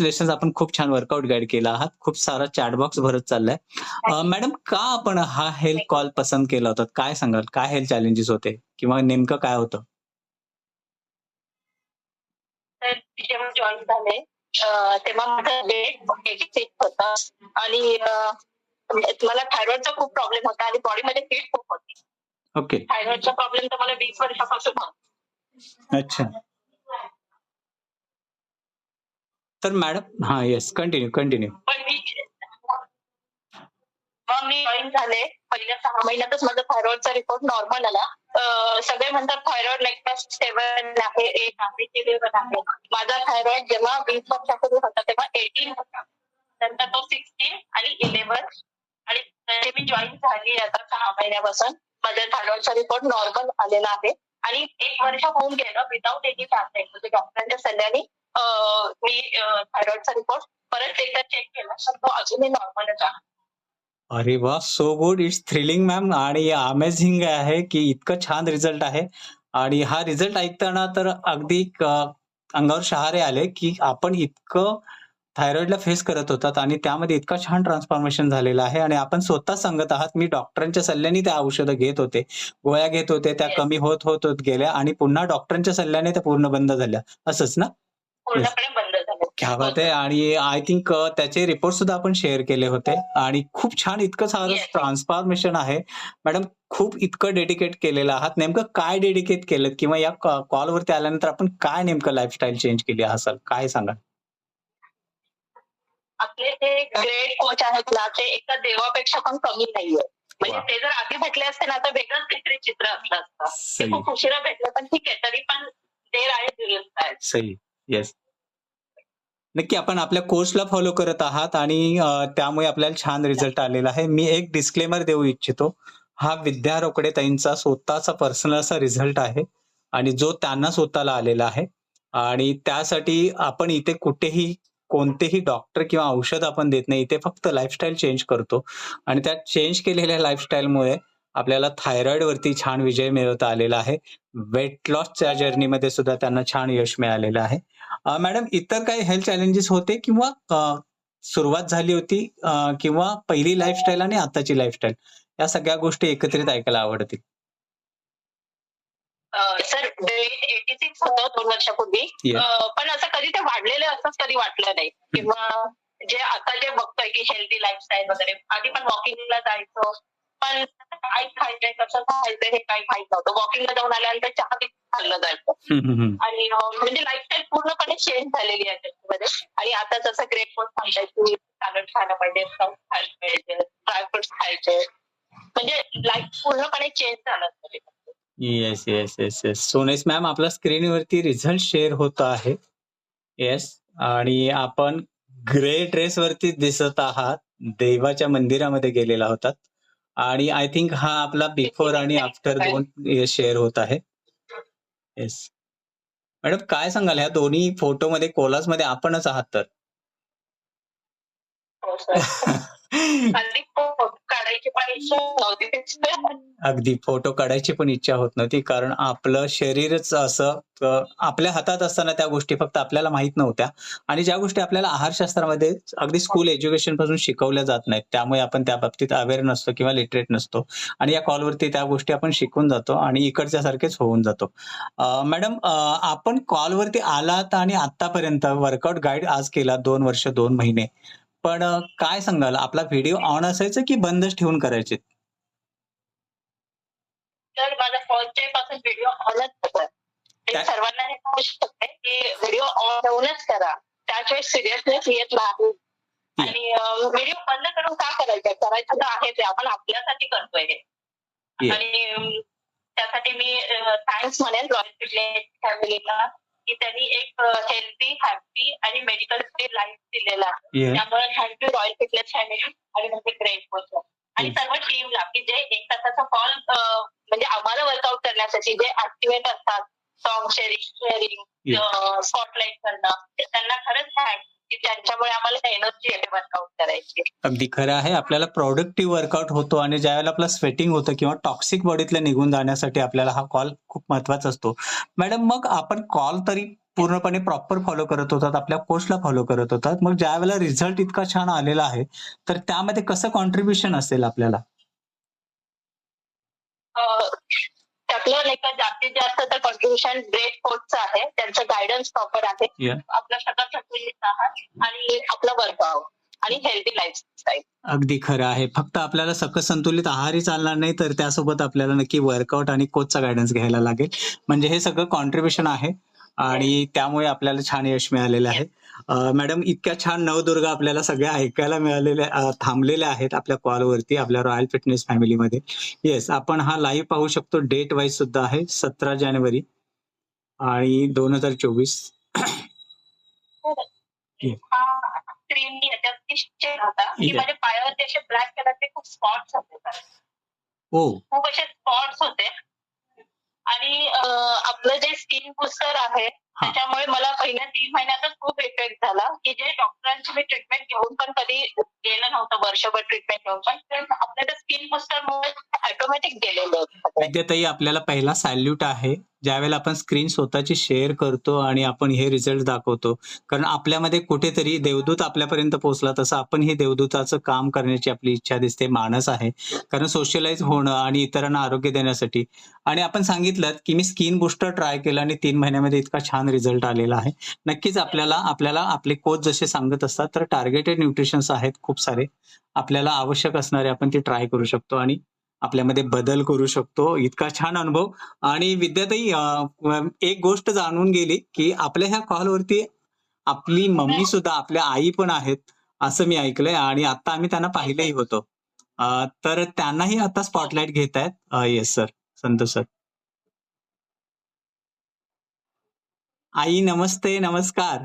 Congratulation आपण खूप छान वर्कआउट गाईड केला आहात. खूप सारा चॅट बॉक्स भरत चाललाय. मॅडम का आपण हा हेल्थ कॉल पसंत केला होता? काय सांगाल? काय हेल्थ चॅलेंजेस होते? किंवा नेमकं काय होतं? जॉइन झाले तेव्हा माझं वेट 86 होतं आणि मला थायरॉइडचा खूप प्रॉब्लेम होता आणि बॉडीमध्ये हिट खूप होती. ओके. थायरॉइडचा प्रॉब्लेम तर मला 20 वर्षापासून होता. अच्छा. तर मॅडम हा येस. Continue, continue. पण मी मग मी झाले. पहिल्या सहा महिन्यातच माझा थायरॉइडचा रिपोर्ट नॉर्मल आला. सगळे म्हणतात थायरॉइड लाईक 7 आहे, 8 आहे, 11 आहे. माझा थायरॉइड जेव्हा वीस वर्षापूर्वी होता तेव्हा 18 होता. नंतर तो 16 आणि 11 आणि ते मी जॉइन झाली आता सहा महिन्यापासून. माझा थायरॉइडचा रिपोर्ट नॉर्मल आलेला आहे आणि एक वर्ष होऊन गेलं विदाऊट एनी टॅबलेट म्हणजे डॉक्टरांच्या सल्ल्याने मी थायरॉइडचा रिपोर्ट परत एकदा चेक केला तर तो अजूनही नॉर्मलच आहे. अरे वाह! So good. It's thrilling ma'am आणि अमेझिंग आहे, की इतकं छान रिझल्ट आहे आणि हा रिझल्ट ऐकताना तर अगदी अंगावर शहारे आले, की आपण इतकं थायरॉइडला फेस करत होतात आणि त्यामध्ये इतका छान ट्रान्सफॉर्मेशन झालेलं आहे आणि आपण स्वतः सांगत आहात, मी डॉक्टरांच्या सल्ल्याने त्या औषधं घेत होते. गोळ्या घेत होते, त्या. कमी होत, होत, होत गेल्या आणि पुन्हा डॉक्टरांच्या सल्ल्याने त्या पूर्ण बंद झाल्या. असंच ना? पूर्णपणे बंद झालं. क्या बात! सर. आणि आय थिंक त्याचे रिपोर्ट सुद्धा आपण शेअर केले होते आणि खूप छान इतकं सारं. ट्रान्सफॉर्मेशन आहे. मॅडम खूप इतकं डेडिकेट केलेलं आहात. नेमकं काय डेडिकेट केलत किंवा या कॉलवरती आल्यानंतर आपण काय नेमकं लाईफस्टाईल चेंज केली असाल? काय सांगाल? आपले ते ग्रेट कोच आहेत ना, ते एका देवापेक्षा पण कमी नाहीये. म्हणजे! ते जर आधी भेटले असते ना, तर वेगळंच काहीतरी चित्र असलं असतं. खूप उशिरा भेटले, पण ठीक आहे. तरी पण देर आहे दुरुस्त आहे. सही. येस. नक्की आपण आपल्या कोर्सला फॉलो करत आहात आणि त्यामुळे आपल्याला छान रिझल्ट आलेला आहे. मी एक डिस्क्लेमर देऊ इच्छितो. हा विद्या रोकडे ताईंचा स्वतःचा पर्सनल असा रिझल्ट आहे आणि जो त्यांना स्वतःला आलेला आहे आणि त्यासाठी आपण इथे कुठेही कोणतेही डॉक्टर किंवा औषध आपण देत नाही. इथे फक्त लाईफस्टाईल चेंज करतो आणि त्या चेंज केलेल्या लाईफस्टाईलमुळे आपल्याला थायरॉइडवरती छान विजय मिळवता आलेला आहे. वेट लॉसच्या जर्नीमध्ये सुद्धा त्यांना छान यश मिळालेलं आहे. मॅडम इतर काही हेल्थ चॅलेंजेस होते किंवा सुरुवात झाली होती किंवा पहिली लाईफस्टाईल आणि आताची लाईफस्टाईल या सगळ्या गोष्टी एकत्रित ऐकायला आवडतील. सर वेट 86 होतं 2 वर्षापूर्वी. पण असं कधी ते वाढलेलं असंच कधी वाटलं नाही किंवा जे आता जे बघतोय की हेल्दी लाईफस्टाईल वगैरे. आधी पण वॉकिंगला जायचो. पण काय खायचंय, कसं खायचंय हे काही माहीत नव्हतं. वॉकिंगला जाऊन आल्यानंतर चहा खाल्लं जायचं. आणि म्हणजे लाईफस्टाईल पूर्णपणे चेंज झालेली आहे त्याच्यामध्ये आणि आता जसं ग्रेट कोच सांगतायत की सॅलड खायला पाहिजे, स्प्राउट्स खायला पाहिजे, ड्राय फ्रुट्स खायचे. म्हणजे लाईफ पूर्णपणे चेंज झालं. Yes, yes, yes, yes. So nice ma'am आपला स्क्रीनवरती रिझल्ट शेअर होत आहे. येस आणि आपण ग्रे ड्रेसवरती दिसत आहात. देवाच्या मंदिरामध्ये गेलेला होतात आणि आय थिंक हा आपला बिफोर आणि आफ्टर दोन शेअर होत आहे. येस. मॅडम काय सांगाल ह्या दोन्ही फोटोमध्ये कोलासमध्ये आपणच आहात तर? हो, हल्ली फोटो काढायची पण इच्छा नव्हती. अगदी फोटो काढायची पण इच्छा होत नव्हती. कारण आपलं शरीरच असं आपल्या हातात असताना त्या गोष्टी फक्त आपल्याला माहीत नव्हत्या आणि ज्या गोष्टी आपल्याला आहारशास्त्रामध्ये अगदी स्कूल एज्युकेशनपासून शिकवल्या जात नाहीत. त्यामुळे आपण त्या बाबतीत अवेअर नसतो किंवा लिटरेट नसतो आणि या कॉलवरती त्या गोष्टी आपण शिकून जातो आणि इकडच्या सारखेच होऊन जातो. मॅडम आपण कॉलवरती आलात आणि आतापर्यंत वर्कआउट गाईड आज केला दोन वर्ष दोन महिने. पण काय सांगाल आपला व्हिडिओ ऑन असायचा की बंदच ठेवून करायचे? तर माझा फर्स्ट डे पासून व्हिडिओ ऑनच होता. मी काय? सर्वांना हे सांगू शकते की व्हिडिओ ऑन ठेवूनच करा. त्याशिवाय सिरियसनेस येत नाही. आणि व्हिडिओ बंद करून का करायचा? करायचं तर आहे ते. आपण आपल्यासाठी करतोय हे. आणि त्यासाठी मी थँक्स म्हणेन रॉयल फॅमिलीला की त्यांनी एक हेल्दी, हॅपी आणि मेडिकल फ्री लाईफ दिलेला आहे. त्यामुळे thank you Royal Fitness family आणि म्हणजे ग्रेट कोच आणि. सर्व टीमला की जे 1 तासाचा कॉल म्हणजे आम्हाला वर्कआउट करण्यासाठी जे ॲक्टिव्हेट असतात. सॉन्ग शेअरिंग, शेअरिंग स्पॉटलाईट करणं. त्यांना खरंच थँक्स की त्यांच्यामुळे आम्हाला एनर्जी येते वर्कआउट करायची. अगदी खरं आहे. आपल्याला प्रॉडक्टिव्ह वर्कआउट होतो आणि ज्यावेळेला आपलं स्वेटिंग होतं किंवा टॉक्सिक बॉडीतलं निघून जाण्यासाठी आपल्याला हा कॉल खूप महत्त्वाचा असतो. मॅडम मग आपण कॉल तरी पूर्णपणे प्रॉपर फॉलो करत होतात आपल्या कोर्सला फॉलो करत होतात मग ज्या वेळेला रिझल्ट इतका छान आलेला आहे तर त्यामध्ये कसं कॉन्ट्रीब्युशन असेल आपल्याला त्यातलं नाही का जास्तीत जास्त तर कॉन्ट्रीब्युशन ग्रेट कोचचं आहे. त्यांचं गायडन्स प्रॉपर आहे. आपलं सतत संतुलित आहार आणि आपलं वर्कआउट आणि हेल्दी लाईफस्टाईल अगदी खरं आहे. फक्त आपल्याला सकस संतुलित आहारही चालणार नाही तर त्यासोबत आपल्याला नक्की वर्कआउट आणि कोचचा गायडन्स घ्यायला लागेल. म्हणजे हे सगळं कॉन्ट्रीब्युशन आहे आणि त्यामुळे आपल्याला छान यश मिळालेलं आहे. मॅडम इतक्या छान नवदुर्गा आपल्याला सगळ्या ऐकायला मिळालेल्या थांबलेल्या आहेत आपल्या कॉलवरती आपल्या रॉयल फिटनेस फॅमिलीमध्ये येस आपण हा लाईव्ह पाहू शकतो. डेट वाईज सुद्धा आहे सतरा जानेवारी आणि दोन हजार चोवीस. हा. पायावरती असे ब्लॅक कलरचे खूप स्पॉट्स होते. सर. हो. खूप असे स्पॉट्स होते. आणि आपलं जे स्किन बुस्टर आहे. त्याच्यामुळे मला पहिल्या तीन महिन्यातच खूप इफेक्ट झाला. की जे डॉक्टरांची मी ट्रीटमेंट घेऊन पण कधी गेलं नव्हतं वर्षभर ट्रीटमेंट घेऊन पण. ते आपल्या स्किन बुस्टरमुळे ऑटोमॅटिक गेलेले. विद्याताई आपल्याला पहिला सॅल्यूट आहे. ज्यावेळेला आपण स्क्रीन स्वतःची शेअर करतो आणि आपण हे रिझल्ट दाखवतो. कारण आपल्यामध्ये कुठेतरी देवदूत आपल्यापर्यंत पोहोचला तसं आपण हे देवदूताचं काम करण्याची आपली इच्छा दिसते मानस आहे. कारण सोशलाइज होणं आणि इतरांना आरोग्य देण्यासाठी. आणि आपण सांगितलं की मी स्किन बुस्टर ट्राय केलं आणि तीन महिन्यामध्ये इतका छान रिझल्ट आलेला आहे. नक्कीच आपल्याला आपल्याला आपले कोच जसे सांगत असतात तर टार्गेटेड न्यूट्रिशन्स आहेत खूप सारे. आपल्याला आवश्यक असणारे आपण ते ट्राय करू शकतो आणि आपल्यामध्ये बदल करू शकतो. इतका छान अनुभव. आणि विद्याताई एक गोष्ट जाणून गेली की आपल्या ह्या कॉलवरती आपली मम्मी सुद्धा आपल्या आई पण आहेत असं मी ऐकलंय आणि आता आम्ही त्यांना पाहिलंही होतो. तर त्यांनाही आता स्पॉटलाइट घेत आहेत. येस सर संतोष सर आई नमस्ते नमस्कार.